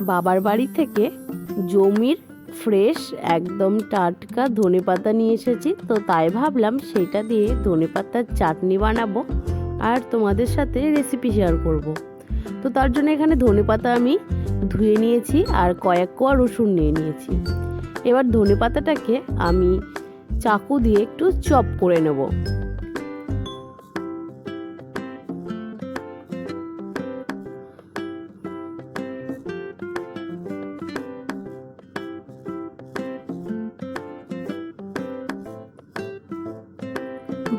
বাবার বাড়ি থেকে জমির ফ্রেশ একদম টাটকা ধনেপাতা নিয়ে এসেছি। তো তাই ভাবলাম সেটা দিয়ে ধনেপাতার চাটনি বানাবো আর তোমাদের সাথে রেসিপি শেয়ার করব। তো তার জন্য এখানে ধনেপাতা আমি ধুয়ে নিয়েছি আর কয়েক কোয়া রসুন নিয়ে নিয়েছি। এবার ধনেপাতাটাকে আমি চাকু দিয়ে একটু চপ করে নেব।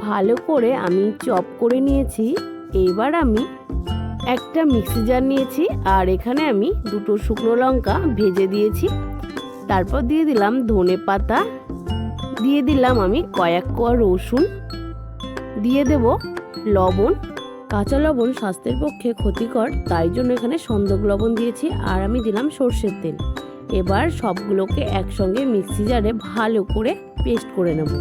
ভালো করে আমি চপ করে নিয়েছি। এবার আমি একটা মিক্সি জার নিয়েছি আর এখানে আমি দুটো শুকনো লঙ্কা ভেজে দিয়েছি। তারপর দিয়ে দিলাম ধনে পাতা। দিয়ে দিলাম আমি কয়েক কোয়া রসুন। দিয়ে দেব লবণ। কাঁচা লবণ স্বাস্থ্যের পক্ষে ক্ষতিকর, তাই জন্য এখানে সন্দক লবণ দিয়েছি আর আমি দিলাম সর্ষের তেল। এবার সবগুলোকে একসঙ্গে মিক্সি জারে ভালো করে পেস্ট করে নেব।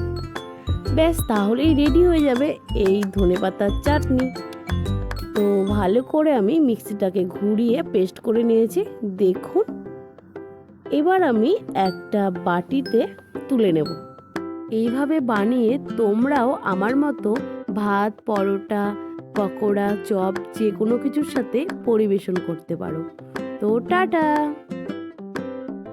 ব্যাস, তাহলেই রেডি হয়ে যাবে এই ধনেপাতার চাটনি। তো ভালো করে আমি মিক্সিটাকে ঘুরিয়ে পেস্ট করে নিয়েছি, দেখুন। এবার আমি একটা বাটিতে তুলে নেব। এইভাবে বানিয়ে তোমরাও আমার মতো ভাত, পরোটা, পকোড়া, চপ যে কোনো কিছুর সাথে পরিবেশন করতে পারো। তো টাটা!